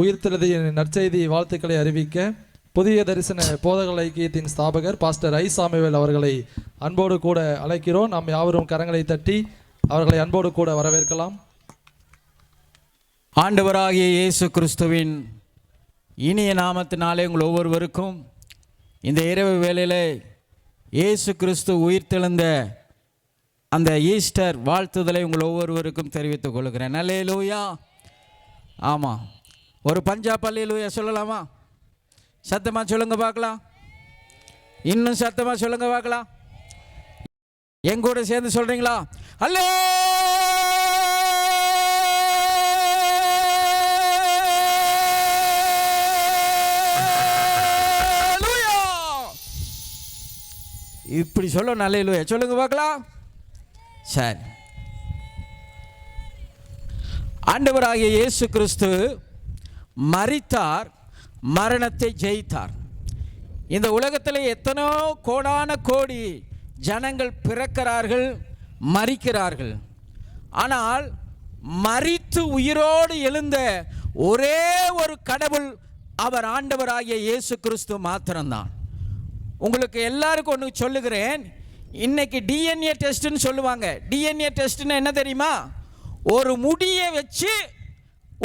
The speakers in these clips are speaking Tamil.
உயிர்த்தெழுதி நற்செய்தி வாழ்த்துக்களை அறிவிக்க புதிய தரிசன போதக ஐக்கியத்தின் ஸ்தாபகர் பாஸ்டர் ஐ சாமிவேல் அவர்களை அன்போடு கூட அழைக்கிறோம். நாம் யாவரும் கரங்களை தட்டி அவர்களை அன்போடு கூட வரவேற்கலாம். ஆண்டவராகிய இயேசு கிறிஸ்துவின் இனிய நாமத்தினாலே உங்கள் ஒவ்வொருவருக்கும் இந்த இரவு வேளையில் இயேசு கிறிஸ்து உயிர்த்தெழுந்த அந்த ஈஸ்டர் வாழ்த்துதலை உங்கள் ஒவ்வொருவருக்கும் தெரிவித்துக் கொள்கிறேன். நல்லே லூயா ஆமாம் ஒரு பஞ்சாப் அல்லே சொல்லலாமா? சத்தமாக சொல்லுங்க பார்க்கலாம். இன்னும் சத்தமாக சொல்லுங்க பார்க்கலாம். எங்கூட சேர்ந்து சொல்கிறீங்களா அல்லே! இப்படி சொல்ல நல்ல சொல்லுங்க பார்க்கலாம். சரி. ஆண்டவராகிய இயேசு கிறிஸ்து மறித்தார் மரணத்தை ஜெயித்தார். இந்த உலகத்தில் எத்தனோ கோடான கோடி ஜனங்கள் பிறக்கிறார்கள் மறிக்கிறார்கள் ஆனால் மறித்து உயிரோடு எழுந்த ஒரே ஒரு கடவுள் அவர் ஆண்டவராகிய இயேசு கிறிஸ்து மாத்திரம்தான். உங்களுக்கு எல்லாருக்கும் ஒன்று சொல்லுகிறேன். இன்னைக்கு டிஎன்ஏ டெஸ்ட்டுன்னு சொல்லுவாங்க. டிஎன்ஏ டெஸ்ட்டுன்னு என்ன தெரியுமா? ஒரு முடியை வச்சு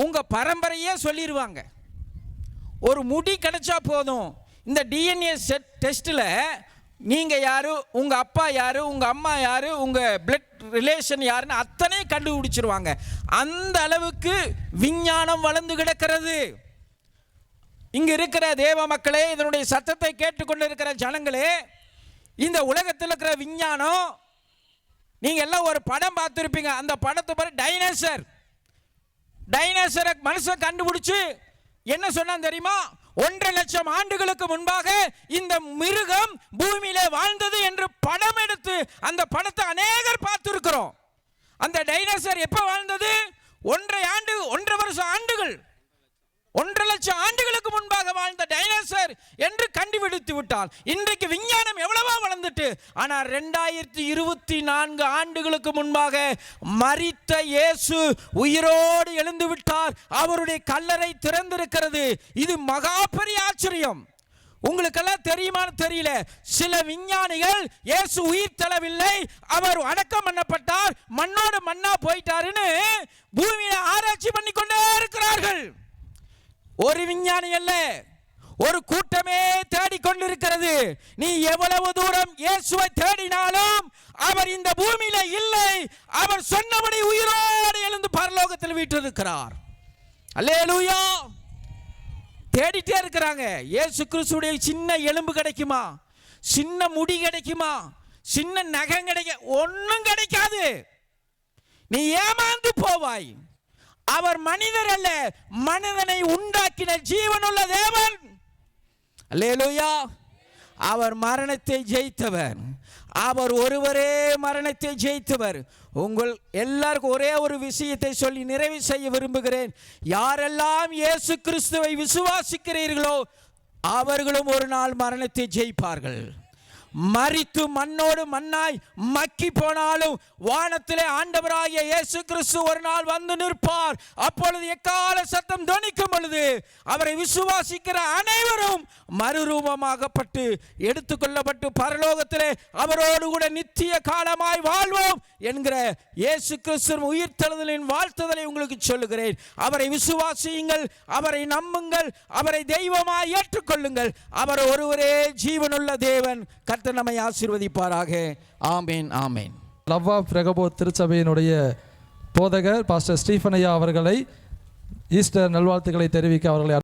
உங்கள் பரம்பரையே சொல்லிடுவாங்க ஒரு முடி கிடைச்சா போதும். இந்த டிஎன்ஏ செட் டெஸ்ட்டில் நீங்கள் யார் உங்கள் அப்பா யார் உங்கள் அம்மா யார் உங்கள் பிளட் ரிலேஷன் யாருன்னு அத்தனை கண்டுபிடிச்சிருவாங்க. அந்த அளவுக்கு விஞ்ஞானம் வளர்ந்து கிடக்கிறது. இங்கே இருக்கிற தேவ மக்களே இதனுடைய சத்தத்தை கேட்டுக்கொண்டு இருக்கிற ஜனங்களே இந்த உலகத்தில் இருக்கிற விஞ்ஞானம் நீங்கள் எல்லாம் ஒரு படம் பார்த்துருப்பீங்க. அந்த படத்தை பாரு டைனோசர் டைனோசரை மனுஷன் கண்டுபிடிச்சு என்ன சொன்னான் தெரியுமா? ஒன்றரை லட்சம் ஆண்டுகளுக்கு முன்பாக இந்த மிருகம் பூமியில வாழ்ந்தது என்று படம் எடுத்து அந்த படத்தை அநேகர் பார்த்துருக்கிறோம். அந்த டைனோசர் எப்போ வாழ்ந்தது? ஒன்றரை ஆண்டு ஒன்றரை வருஷம் ஆண்டுகள். ஒன்றரை லட்சம் ஆண்டுகள் முன்பாக வாழ்ந்த டைனோசர் என்று ஆரம்பித்து விட்டால் இன்றைக்கு விஞ்ஞானம் எவ்வளவோ வளர்ந்துட்டு ஆனால் ரெண்டாயிரத்தி இருபத்தி நான்கு ஆண்டுகளுக்கு முன்பாக மறித்த இயேசு உயிரோடு எழுந்து விட்டார் அவருடைய கல்லறை திறந்திருக்கிறது. இது மகா பெரிய ஆச்சரியம். உங்களுக்கெல்லாம் தெரியுமான்னு தெரியல. சில விஞ்ஞானிகள் இயேசு உயிர் தளவில்லை அவர் அடக்கம் பண்ணப்பட்டார் மண்ணோடு மண்ணா போயிட்டாருன்னு பூமியில ஆராய்ச்சி பண்ணி கொண்டே இருக்கிறார்கள். ஒரு விஞ்ஞானி அல்ல ஒரு கூட்டமே கொண்டிருக்கிறது. நீ எவ்வளவு தூரம் இயேசுவை தேடினாலும் அவர் இந்த பூமியில இல்லை. அவர் சொன்னபடி உயிரோடு எழுந்து பரலோகத்தில் வீற்றிருக்கிறார். அல்லேலூயா. தேடிட்டே இருக்கிறாங்க. இயேசு கிறிஸ்துடைய சின்ன எலும்பு கிடைக்குமா? சின்ன முடி கிடைக்குமா? சின்ன நகம் கிடைக்க ஒன்றும் கிடைக்காது. நீ ஏமாந்து போவாய். அவர் மனிதர் அல்ல மனிதனை உண்டாக்கின ஜீவனுள்ள தேவன். லேலுயா அவர் மரணத்தை ஜெயித்தவர். அவர் ஒருவரே மரணத்தை ஜெயித்தவர். உங்கள் எல்லாருக்கும் ஒரே ஒரு விஷயத்தை சொல்லி நிறைவு செய்ய விரும்புகிறேன். யாரெல்லாம் இயேசு கிறிஸ்துவை விசுவாசிக்கிறீர்களோ அவர்களும் ஒரு நாள் மரணத்தை ஜெயிப்பார்கள். மறித்து மண்ணோடு மண்ணாய் மக்கி போனாலும் வானத்திலே ஆண்டவராகிய இயேசு கிறிஸ்து ஒரு நாள் வந்து நிற்பார். அப்பொழுது எக்கால சத்தம் துணிக்கும் பொழுது அவரை விசுவாசிக்கிற அனைவரும் மறுரூபமாகப்பட்டு எடுத்துக்கொள்ளப்பட்டு பரலோகத்திலே அவரோடு கூட நித்திய காலமாய் வாழ்வோம் என்கிற இயேசு கிறிஸ்து உயிர்த்தெழுதலின் வாழ்த்துதலை உங்களுக்கு சொல்லுகிறேன். அவரை விசுவாசியுங்கள் அவரை நம்புங்கள் அவரை தெய்வமாய் ஏற்றுக்கொள்ளுங்கள். அவர் ஒருவரே ஜீவனுள்ள தேவன் கர்த்தர் நம்மை ஆசீர்வதிப்பாராக. ஆமேன் ஆமேன். லவ்வா பிரகபோ திருச்சபையினுடைய போதகர் பாஸ்டர் ஸ்டீஃபனையா அவர்களை ஈஸ்டர் நல்வாழ்த்துக்களை தெரிவிக்க அவர்களை